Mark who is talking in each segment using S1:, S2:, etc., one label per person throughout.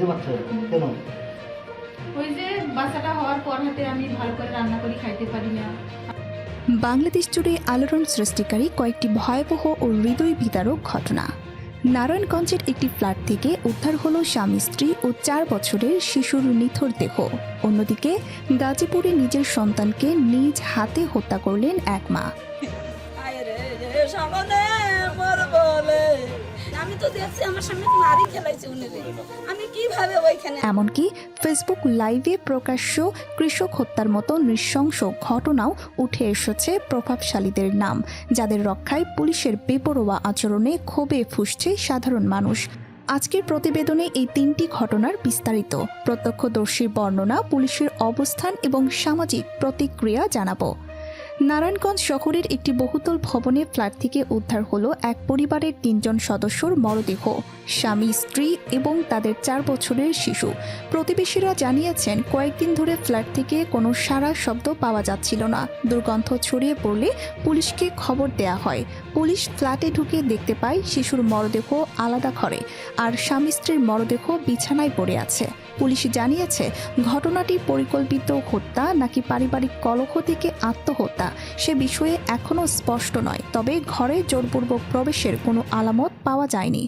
S1: বুঝতে পারছ? কেন?
S2: ওই যে বাচ্চাটা হওয়ার পর হাতে আমি ভালো করে রান্না করে খাইতে পারি না।
S3: বাংলাদেশ জুড়ে আলোড়ন সৃষ্টিকারী কয়েকটি ভয়াবহ ও হৃদয় বিদারক ঘটনা। নারায়ণগঞ্জের একটি ফ্ল্যাট থেকে উদ্ধার হল স্বামী স্ত্রী ও চার বছরের শিশুর নিথর দেহ। অন্যদিকে গাজীপুরে নিজের সন্তানকে নিজ হাতে হত্যা করলেন এক মা। এমনকি ফেসবুক লাইভে প্রকাশ্য কৃষক হত্যার মতো নৃশংস ঘটনাও উঠে এসেছে প্রভাবশালীদের নাম, যাদের রক্ষায় পুলিশের বেপরোয়া আচরণে ক্ষোভে ফুসছে সাধারণ মানুষ। আজকের প্রতিবেদনে এই তিনটি ঘটনার বিস্তারিত। প্রত্যক্ষদর্শীর বর্ণনা, পুলিশের অবস্থান এবং সামাজিক প্রতিক্রিয়া জানাব। নারায়ণগঞ্জ শহরের একটি বহুতল ভবনে ফ্ল্যাট থেকে উদ্ধার হলো এক পরিবারের তিনজন সদস্যর মরদেহ। স্বামী, স্ত্রী এবং তাদের চার বছরের শিশু। প্রতিবেশীরা জানিয়েছেন, কয়েকদিন ধরে ফ্ল্যাট থেকে কোনো সারা শব্দ পাওয়া যাচ্ছিল না। দুর্গন্ধ ছড়িয়ে পড়লে পুলিশকে খবর দেয়া হয়। পুলিশ ফ্ল্যাটে ঢুকে দেখতে পায়, শিশুর মরদেহ আলাদা ঘরে, আর স্বামী, স্ত্রীর মরদেহ বিছানায় পড়ে আছে। পুলিশ জানিয়েছে, ঘটনাটি পরিকল্পিত হত্যা নাকি পারিবারিক কলহ থেকে আত্মহত্যা সে বিষয়ে এখনও স্পষ্ট নয়। তবে ঘরে জোরপূর্বক প্রবেশের কোনো আলামত পাওয়া যায়নি।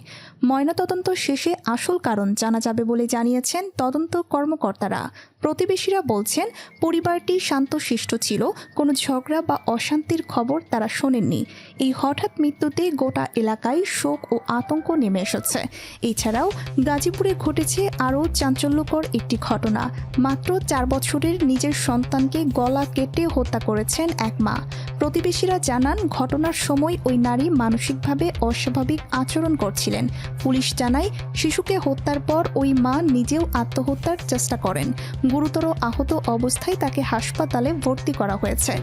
S3: ময়নাতদন্ত শেষে আসল কারণ জানা যাবে বলে জানিয়েছেন তদন্ত কর্মকর্তারা। প্রতিবেশীরা বলছেন, পরিবারটি শান্তশিষ্ট ছিল, কোনো ঝগড়া বা অশান্তির খবর তারা শোনেননি। এই হঠাৎ মৃত্যুতে গোটা এলাকায় শোক ও আতঙ্ক নেমে এসেছে। এছাড়াও গাজীপুরে ঘটেছে আরও চাঞ্চল্যকর একটি ঘটনা। মাত্র চার বছরের নিজের সন্তানকে গলা কেটে হত্যা করেছেন এক মা। প্রতিবেশীরা জানান, ঘটনার সময় ওই নারী মানসিকভাবে অস্বাভাবিক আচরণ করছিলেন। পুলিশ জানায়, শিশুকে হত্যার পর ওই মা নিজেও আত্মহত্যার চেষ্টা করেন। গুরুতর আহত অবস্থায় তাকে হাসপাতালে ভর্তি করা হয়েছে।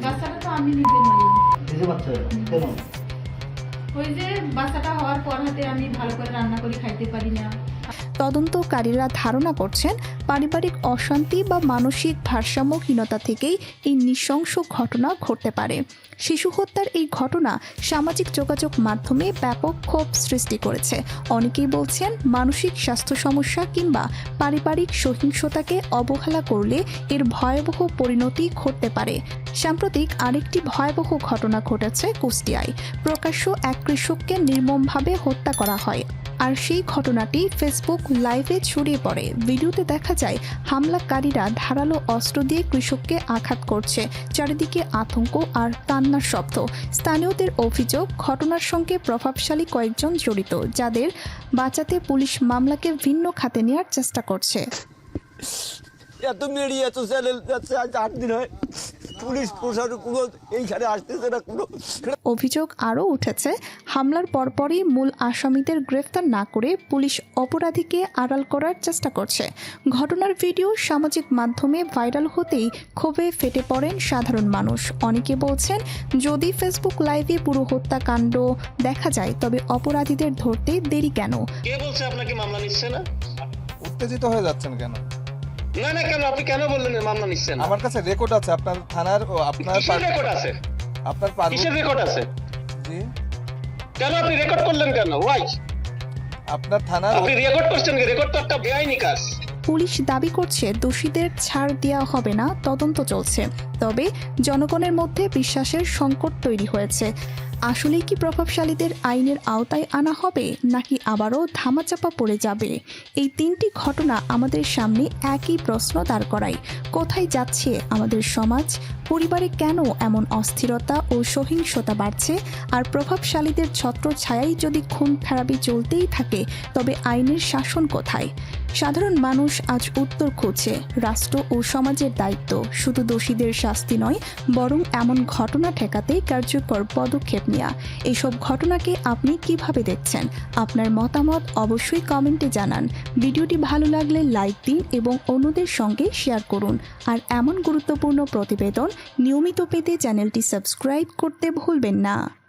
S2: ওই যে বাচ্চাটা হওয়ার পর হাতে আমি ভালো করে রান্না করে খাইতে পারি না।
S3: তদন্তকারীরা ধারণা করছেন, পারিবারিক অশান্তি বা মানসিক ভারসাম্যহীনতা থেকেই এই নৃশংস ঘটনা ঘটতে পারে। শিশু হত্যার এই ঘটনা সামাজিক যোগাযোগ মাধ্যমে ব্যাপক ক্ষোভ সৃষ্টি করেছে। অনেকেই বলছেন, মানসিক স্বাস্থ্য সমস্যা কিংবা পারিবারিক সহিংসতাকে অবহেলা করলে এর ভয়াবহ পরিণতি ঘটতে পারে। সাম্প্রতিক আরেকটি ভয়াবহ ঘটনা ঘটেছে কুষ্টিয়ায়। প্রকাশ্য এক কৃষককে নির্মমভাবে হত্যা করা হয়। আর সেই ঘটনাটি ফেসবুক লাইভে ছড়িয়ে পড়ে। ভিডিওতে দেখা যায়, হামলাকারীরা ধারালো অস্ত্র দিয়ে কৃষককে আঘাত করছে। চারিদিকে আতঙ্ক আর কান্নার শব্দ। স্থানীয়দের অভিযোগ, ঘটনার সঙ্গে প্রভাবশালী কয়েকজন জড়িত, যাদের বাঁচাতে পুলিশ মামলাকে ভিন্ন খাতে নেওয়ার চেষ্টা করছে।
S4: এত আট দিন হয়। পুলিশ প্রশাসন কোনো এইখানে আসতেছে না কোনো
S3: অভিযোগ আরও উঠেছে হামলার পরপরই মূল আসামিদের গ্রেফতার না করে পুলিশ অপরাধীকে আড়াল করার চেষ্টা করছে। ঘটনার ভিডিও সামাজিক মাধ্যমে ভাইরাল হতেই ক্ষোভে ফেটে পড়েন সাধারণ মানুষ। অনেকে বলছেন যদি ফেসবুক লাইভে পুরো হত্যাকাণ্ড দেখা যায় তবে অপরাধীদের ধরতে দেরি কেন?
S5: কে বলছে আপনাকে মামলা নিচ্ছে না?
S6: উত্তেজিত হয়ে যাচ্ছেন কেন?
S5: না না কেন? আপনি কেন বললেন মামলা নিচ্ছে না
S6: আমার কাছে রেকর্ড আছে আপনার থানার ও আপনার
S5: কিসের রেকর্ড আছে?
S6: আপনার
S5: কিসের রেকর্ড আছে?
S6: জি।
S5: কেন আপনি রেকর্ড করলেন কেন? ওয়াই
S6: আপনার থানার
S5: আপনি রেকর্ড করছেন কি? রেকর্ড তো একটা বেআইনি কাজ।
S3: পুলিশ দাবি করছে দোষীদের ছাড় দেওয়া হবে না তদন্ত চলছে। তবে জনগণের মধ্যে বিশ্বাসের সংকট তৈরি হয়েছে। আসলেই কি প্রভাবশালীদের আইনের আওতায় আনা হবে, নাকি আবারও ধামাচাপা পড়ে যাবে? এই তিনটি ঘটনা আমাদের সামনে একই প্রশ্ন দাঁড় করায়। কোথায় যাচ্ছে আমাদের সমাজ? পরিবারে কেন এমন অস্থিরতা ও সহিংসতা বাড়ছে? আর প্রভাবশালীদের ছত্র ছায়াই যদি খুন খারাপি চলতেই থাকে, তবে আইনের শাসন কোথায়? সাধারণ মানুষ আজ উত্তর খুঁজছে রাষ্ট্র ও সমাজের দায়িত্ব। শুধু দোষীদের শাস্তি নয়, বরং এমন ঘটনা ঠেকাতে কার্যকর পদক্ষেপ নেওয়া এইসব ঘটনাকে আপনি কীভাবে দেখছেন? আপনার মতামত অবশ্যই কমেন্টে জানান। ভিডিওটি ভালো লাগলে লাইক দিন এবং অন্যদের সঙ্গে শেয়ার করুন। আর এমন গুরুত্বপূর্ণ প্রতিবেদন নিয়মিত পেতে চ্যানেলটি সাবস্ক্রাইব করতে ভুলবেন না।